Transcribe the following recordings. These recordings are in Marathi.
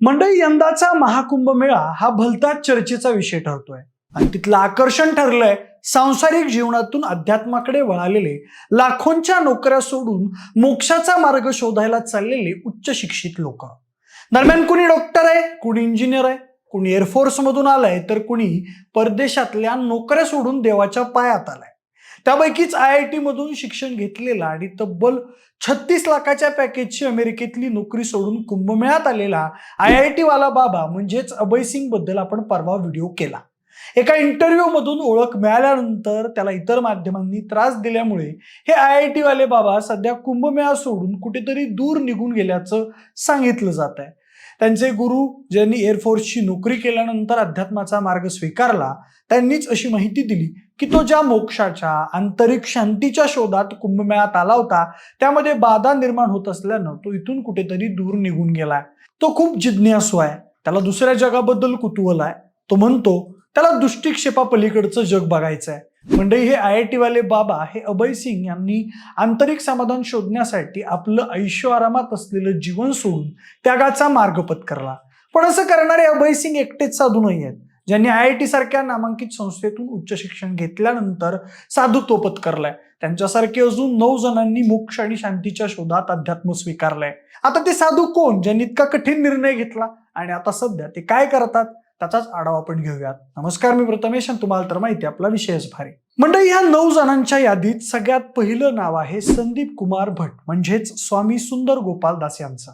मंडळी यंदाचा महाकुंभ मेळा हा भलताच चर्चेचा विषय ठरतोय. आणि तिथलं आकर्षण ठरलंय सांसारिक जीवनातून अध्यात्माकडे वळालेले लाखोंच्या नोकऱ्या सोडून मोक्षाचा मार्ग शोधायला चाललेले उच्च शिक्षित लोक. दरम्यान कुणी डॉक्टर आहे कुणी इंजिनियर आहे कुणी एअरफोर्स मधून आलाय तर कुणी परदेशातल्या नोकऱ्या सोडून देवाच्या पायात आलाय. त्यापैकीच आय आय टी मधून शिक्षण घेतलेला आणि तब्बल छत्तीस लाखाच्या पॅकेजची अमेरिकेतली नोकरी सोडून कुंभमेळ्यात आलेला आय आय टीवाला बाबा म्हणजेच अभय सिंगबद्दल आपण परवा व्हिडिओ केला. एका इंटरव्ह्यूमधून ओळख मिळाल्यानंतर त्याला इतर माध्यमांनी त्रास दिल्यामुळे हे आय आय टी वाले बाबा सध्या कुंभमेळा सोडून कुठेतरी दूर निघून गेल्याचं सांगितलं जात आहे त्यांचे गुरु ज्यांनी एअरफोर्सची नोकरी केल्यानंतर अध्यात्माचा मार्ग स्वीकारला त्यांनीच अशी माहिती दिली की तो ज्या मोक्षाच्या आंतरिक शांतीच्या शोधात कुंभमेळ्यात आला होता त्यामध्ये बाधा निर्माण होत असल्यानं तो इथून कुठेतरी दूर निघून गेलाय. तो खूप जिज्ञासू आहे. त्याला दुसऱ्या जगाबद्दल कुतूहल आहे. तो म्हणतो त्याला दृष्टिक्षेपा पलीकडचं जग बघायचं आहे मंडळी हे आय आय टीवाले बाबा हे अभय सिंग यांनी आंतरिक समाधान शोधण्यासाठी आपलं आयुष्य आरामात असलेलं जीवन सोडून त्यागाचा मार्ग पत्करला. पण असं करणारे अभय सिंग एकटेच साधू नाही आहेत ज्यांनी आय आय टी सारख्या नामांकित संस्थेतून उच्च शिक्षण घेतल्यानंतर साधुत्व पत्करलाय. त्यांच्यासारखे अजून नऊ जणांनी मोक्ष आणि शांतीच्या शोधात अध्यात्म स्वीकारलंय. आता ते साधू कोण ज्यांनी इतका कठीण निर्णय घेतला? आणि आता सध्या ते काय करतात? त्याचाच आढावा आपण घेऊयात. नमस्कार मी प्रथमेश आणि तुम्हाला तर माहिती आपला विषयच भारी. मंडळी ह्या नऊ जणांच्या यादीत सगळ्यात पहिलं नाव आहे संदीप कुमार भट म्हणजेच स्वामी सुंदर गोपाल दास यांचं.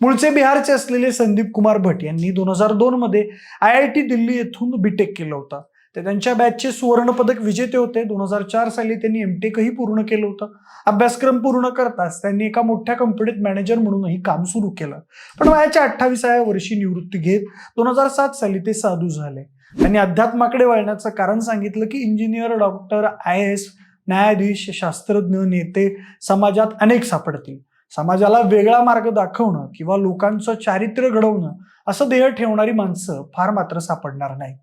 मूळचे बिहारचे असलेले संदीप कुमार भट यांनी दोन हजार दोन मध्ये आय आय टी दिल्ली येथून बीटेक केलं होतं. ते त्यांच्या बॅचचे सुवर्णपदक विजेते होते. दोन हजार चार साली त्यांनी एमटेकही पूर्ण केलं होतं. अभ्यासक्रम पूर्ण करताच त्यांनी एका मोठ्या कंपनीत मॅनेजर म्हणूनही काम सुरू केलं. पण वयाच्या अठ्ठावीसाव्या वर्षी निवृत्ती घेत दोन हजार सात साली ते साधू झाले. त्यांनी अध्यात्माकडे वळण्याचं कारण सांगितलं की इंजिनियर डॉक्टर आय एस न्यायाधीश शास्त्रज्ञ नेते समाजात अनेक सापडतील. समाजाला वेगळा मार्ग दाखवणं किंवा लोकांचं चारित्र्य घडवणं असं ध्येय ठेवणारी माणसं फार मात्र सापडणार नाहीत.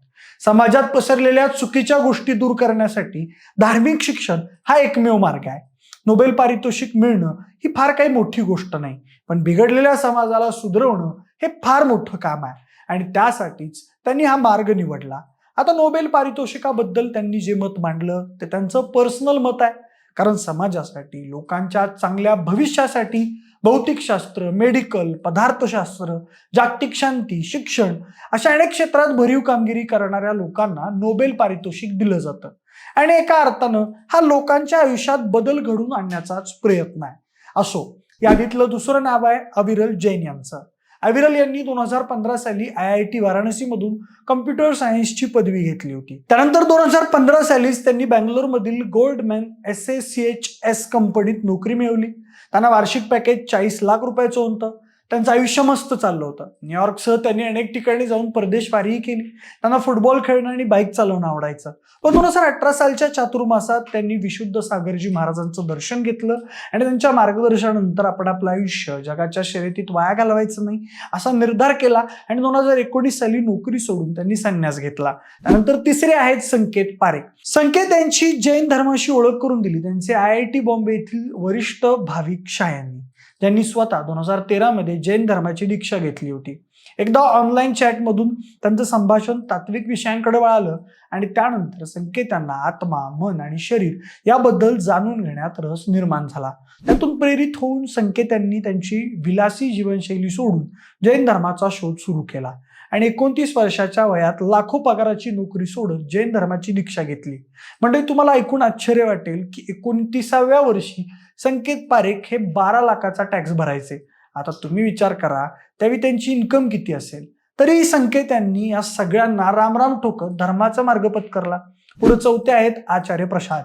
समाजात पसरलेल्या चुकीच्या गोष्टी दूर करण्यासाठी धार्मिक शिक्षण हा एकमेव मार्ग आहे. नोबेल पारितोषिक मिळणं ही फार काही मोठी गोष्ट नाही पण बिघडलेल्या समाजाला सुधरवणं हे फार मोठं काम आहे. आणि त्यासाठीच त्यांनी हा मार्ग निवडला. आता नोबेल पारितोषिकाबद्दल त्यांनी जे मत मांडलं ते त्यांचं पर्सनल मत आहे. कारण समाजासाठी लोकांच्या चांगल्या भविष्यासाठी भौतिकशास्त्र मेडिकल पदार्थशास्त्र जागतिक शांती शिक्षण अशा अनेक क्षेत्रात भरीव कामगिरी करणाऱ्या लोकांना नोबेल पारितोषिक दिलं जातं. आणि एका अर्थानं हा लोकांच्या आयुष्यात बदल घडून आणण्याचाच प्रयत्न आहे. असो यादीतलं दुसरं नाव आहे अविरल जैन यांचं. अविरल यांनी दोन हजार पंधरा साली आय आय टी वाराणसीमधून कम्प्युटर सायन्सची पदवी घेतली होती. त्यानंतर दोन हजार पंधरा सालीच त्यांनी बँगलोरमधील Goldman S S C H S कंपनीत नोकरी मिळवली. त्यांना वार्षिक पॅकेज चाळीस लाख रुपयाचं होतं. त्यांचं आयुष्य मस्त चाललं होतं. न्यूयॉर्कसह त्यांनी अनेक ठिकाणी जाऊन परदेश वारीही केली. त्यांना फुटबॉल खेळणं आणि बाईक चालवणं आवडायचं. पण दोन हजार अठरा सालच्या चातुर्मासात त्यांनी विशुद्ध सागरजी महाराजांचं दर्शन घेतलं आणि त्यांच्या मार्गदर्शनानंतर आपण आपलं आयुष्य जगाच्या शर्यतीत वाया घालवायचं नाही असा निर्धार केला आणि दोन हजार एकोणीस साली नोकरी सोडून त्यांनी संन्यास घेतला. त्यानंतर तिसरे आहेत संकेत पारेख संकेत यांची जैन धर्माशी ओळख करून दिली. त्यांचे आय आय टी बॉम्बे येथील वरिष्ठ भाविक शायांनी. ज्यांनी स्वतः दोन हजार तेरामध्ये जैन धर्माची दीक्षा घेतली होती. एकदा ऑनलाईन चॅटमधून त्यांचं संभाषण तात्विक विषयांकडे वळालं आणि त्यानंतर संकेतांना आत्मा मन आणि शरीर याबद्दल जाणून घेण्यात रस निर्माण झाला. त्यातून प्रेरित होऊन संकेतांनी त्यांची विलासी जीवनशैली सोडून जैन धर्माचा शोध सुरू केला आणि एकोणतीस वर्षाच्या वयात लाखो पगाराची नोकरी सोडत जैन धर्माची दीक्षा घेतली. म्हणजे तुम्हाला ऐकून आश्चर्य वाटेल की एकोणतीसाव्या वर्षी संकेत पारेख हे बारा लाखाचा टॅक्स भरायचे. आता तुम्ही विचार करा त्यावेळी त्यांची इन्कम किती असेल? तरी संकेत यांनी या सगळ्यांना रामराम ठोकत धर्माचा मार्ग पत्करला. पुढे चौथे आहेत आचार्य प्रसाद.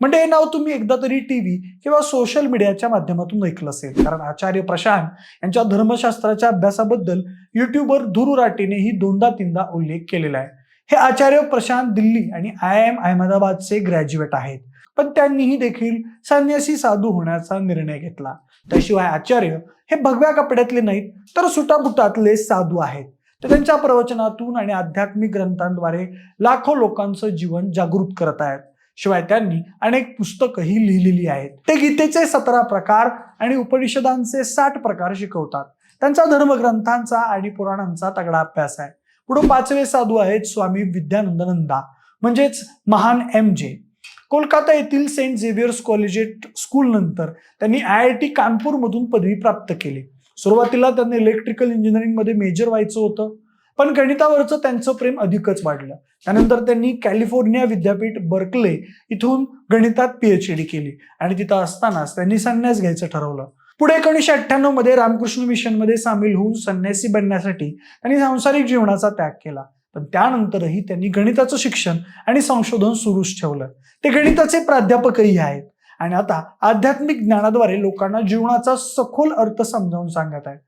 म्हणजे हे नाव तुम्ही एकदा तरी टीव्ही किंवा सोशल मीडियाच्या माध्यमातून ऐकलं असेल. कारण आचार्य प्रशांत यांच्या धर्मशास्त्राच्या अभ्यासाबद्दल युट्यूबवर धुरुराटीनेही दोनदा तीनदा उल्लेख केलेला आहे. हे आचार्य प्रशांत दिल्ली आणि आय एम अहमदाबादचे ग्रॅज्युएट आहेत. पण त्यांनीही देखील संन्यासी साधू होण्याचा निर्णय घेतला. त्याशिवाय आचार्य हे भगव्या कपड्यातले नाहीत तर सुटाबुटातले साधू आहेत. तर त्यांच्या प्रवचनातून आणि आध्यात्मिक ग्रंथांद्वारे लाखो लोकांचं जीवन जागृत करत आहेत. शिवाय त्यांनी अनेक पुस्तकही लिहिलेली आहेत. ते गीतेचे सतरा प्रकार आणि उपनिषदांचे साठ प्रकार शिकवतात. त्यांचा धर्मग्रंथांचा आणि पुराणांचा तगडा अभ्यास आहे. पुढे पाचवे साधू आहेत स्वामी विद्यानंद नंदा म्हणजेच महान एम जे कोलकाता येथील सेंट झेवियर्स कॉलेजेट स्कूल नंतर त्यांनी आय आय टी कानपूरमधून पदवी प्राप्त केली. सुरुवातीला त्यांना इलेक्ट्रिकल इंजिनिअरिंगमध्ये मेजर व्हायचं होतं पण गणितावरचं त्यांचं प्रेम अधिकच वाढलं. त्यानंतर त्यांनी कॅलिफोर्निया विद्यापीठ बर्कले इथून गणितात पीएच डी केली आणि तिथं असतानाच त्यांनी संन्यास घ्यायचं ठरवलं. पुढे एकोणीसशे अठ्ठ्याण्णवमध्ये रामकृष्ण मिशनमध्ये सामील होऊन संन्यासी बनण्यासाठी त्यांनी सांसारिक जीवनाचा त्याग केला. पण त्यानंतरही त्यांनी गणिताचं शिक्षण आणि संशोधन सुरूच ठेवलं. ते गणिताचे प्राध्यापकही आहेत. आणि आता आध्यात्मिक ज्ञानाद्वारे लोकांना जीवनाचा सखोल अर्थ समजावून सांगत आहेत.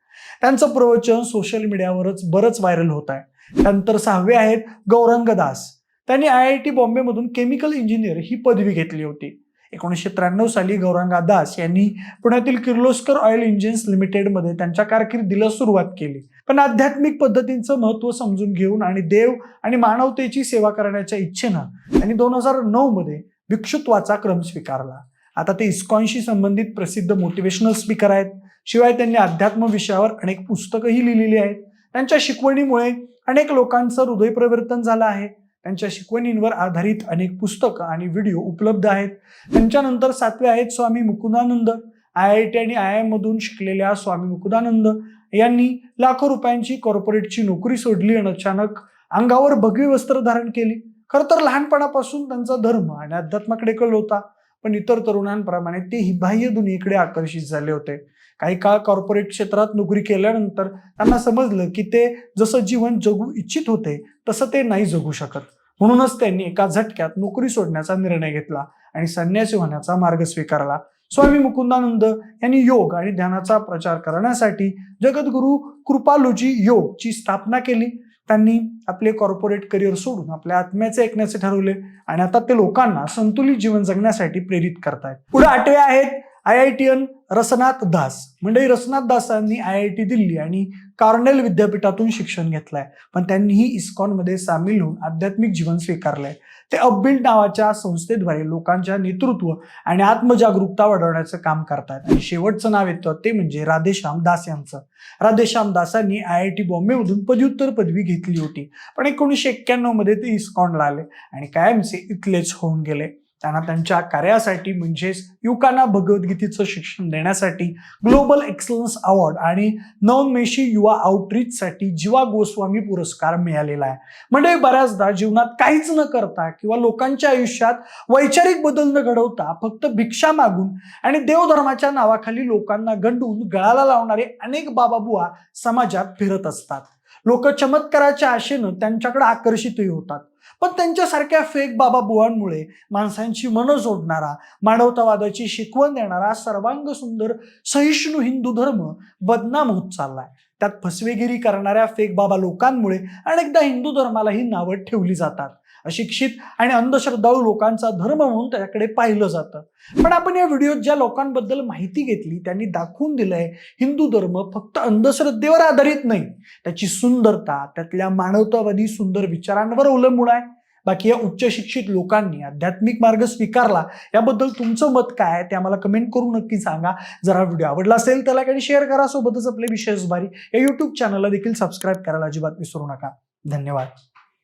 त्यांचं प्रवचन सोशल मीडियावरच बरंच व्हायरल होत आहे. त्यानंतर सहावे आहेत गौरंग दास त्यांनी आय आय टी बॉम्बेमधून केमिकल इंजिनियर ही पदवी घेतली होती. एकोणीसशे त्र्याण्णव साली गौरांगा दास यांनी पुण्यातील किर्लोस्कर ऑइल इंजिन्स लिमिटेडमध्ये त्यांच्या कारकिर्दीला सुरुवात केली. पण आध्यात्मिक पद्धतींचं महत्त्व समजून घेऊन आणि देव आणि मानवतेची सेवा करण्याच्या इच्छेनं त्यांनी दोन हजार नऊमध्ये भिक्षुत्वाचा क्रम स्वीकारला. आता ते इस्कॉनशी संबंधित प्रसिद्ध मोटिवेशनल स्पीकर आहेत. शिवाय त्यांनी अध्यात्म विषयावर अनेक पुस्तकंही लिहिलेली आहेत. त्यांच्या शिकवणीमुळे अनेक लोकांचं हृदयप्रवर्तन झालं आहे. त्यांच्या शिकवणींवर आधारित अनेक पुस्तकं आणि व्हिडिओ उपलब्ध आहेत. त्यांच्यानंतर सातवे आहेत Swami Mukundananda. I I T आणि आय आय मधून शिकलेल्या स्वामी मुकुदानंद यांनी लाखो रुपयांची कॉर्पोरेटची नोकरी सोडली आणि अचानक अंगावर भगवी वस्त्र धारण केली. खरं तर लहानपणापासून त्यांचा धर्म आणि अध्यात्माकडे कल होता पण इतर तरुणांप्रमाणे तेही बाह्य दुनियेकडे आकर्षित झाले होते. काही काळ कॉर्पोरेट क्षेत्रात नोकरी केल्यानंतर त्यांना समजलं की ते जसं जीवन जगू इच्छित होते तसं ते नाही जगू शकत. म्हणूनच त्यांनी एका झटक्यात नोकरी सोडण्याचा निर्णय घेतला आणि संन्यासी होण्याचा मार्ग स्वीकारला. स्वामी मुकुंदानंद यांनी योग आणि ध्यानाचा प्रचार करण्यासाठी जगद्गुरू कृपालुजी योग ची स्थापना केली. त्यांनी आपले कॉर्पोरेट करिअर सोडून आपल्या आत्म्याचे ऐकण्याचे ठरवले आणि आता ते लोकांना संतुलित जीवन जगण्यासाठी प्रेरित करतायत. पुढे आठवे आहेत I I T N Rasanath Das. म्हणजे रसनाथ दासांनी आय आय टी दिल्ली आणि कार्नेल विद्यापीठातून शिक्षण घेतलंय. पण त्यांनीही इस्कॉनमध्ये सामील होऊन आध्यात्मिक जीवन स्वीकारलंय. ते अपबिल्ड नावाच्या संस्थेद्वारे लोकांच्या नेतृत्व आणि आत्मजागरूकता वाढवण्याचं काम करतात आणि शेवटचं नाव येतं ते म्हणजे राधेश्याम दास यांचं. राधेश्याम दासांनी आय आय टी बॉम्बेमधून पदव्युत्तर पदवी घेतली होती. पण एकोणीसशे एक्क्याण्णवमध्ये ते इस्कॉनला आले आणि कायमचे इथलेच होऊन गेले. त्यांना त्यांच्या कार्यासाठी म्हणजेच युवकांना भगवद्गीतेचं शिक्षण देण्यासाठी ग्लोबल एक्सलन्स अवॉर्ड आणि नवोन्मेषी युवा आउटरीचसाठी जीवा गोस्वामी पुरस्कार मिळालेला आहे. म्हणजे बऱ्याचदा जीवनात काहीच न करता किंवा लोकांच्या आयुष्यात वैचारिक बदल न घडवता फक्त भिक्षा मागून आणि देवधर्माच्या नावाखाली लोकांना गंडून गळाला लावणारे अनेक बाबाबुवा समाजात फिरत असतात. लोक चमत्काराच्या आशेनं त्यांच्याकडे आकर्षितही होतात. पण त्यांच्यासारख्या फेक बाबा बुवांमुळे माणसांची मनं जोडणारा मानवतावादाची शिकवण देणारा सर्वांग सुंदर सहिष्णू हिंदू धर्म बदनाम होत चाललाय. त्यात फसवेगिरी करणाऱ्या फेक बाबा लोकांमुळे अनेकदा हिंदू धर्मालाही नावं ठेवली जातात. अशिक्षित आणि अंधश्रद्धाळू लोकांचा धर्म म्हणून त्याकडे पाहिलं जातं. पण आपण या व्हिडिओत ज्या लोकांबद्दल माहिती घेतली त्यांनी दाखवून दिलंय हिंदू धर्म फक्त अंधश्रद्धेवर आधारित नाही. त्याची सुंदरता त्यातल्या मानवतावादी सुंदर विचारांवर अवलंबून आहे. बाकी या उच्च शिक्षित लोकांनी आध्यात्मिक मार्ग स्वीकारला याबद्दल तुमचं मत काय आहे ते आम्हाला कमेंट करून नक्की सांगा. जर हा व्हिडिओ आवडला असेल तर लाईक आणि शेअर करा. सोबतच आपले विशेष भारी या युट्यूब चॅनलला देखील सबस्क्राईब करायला अजिबात विसरू नका. धन्यवाद.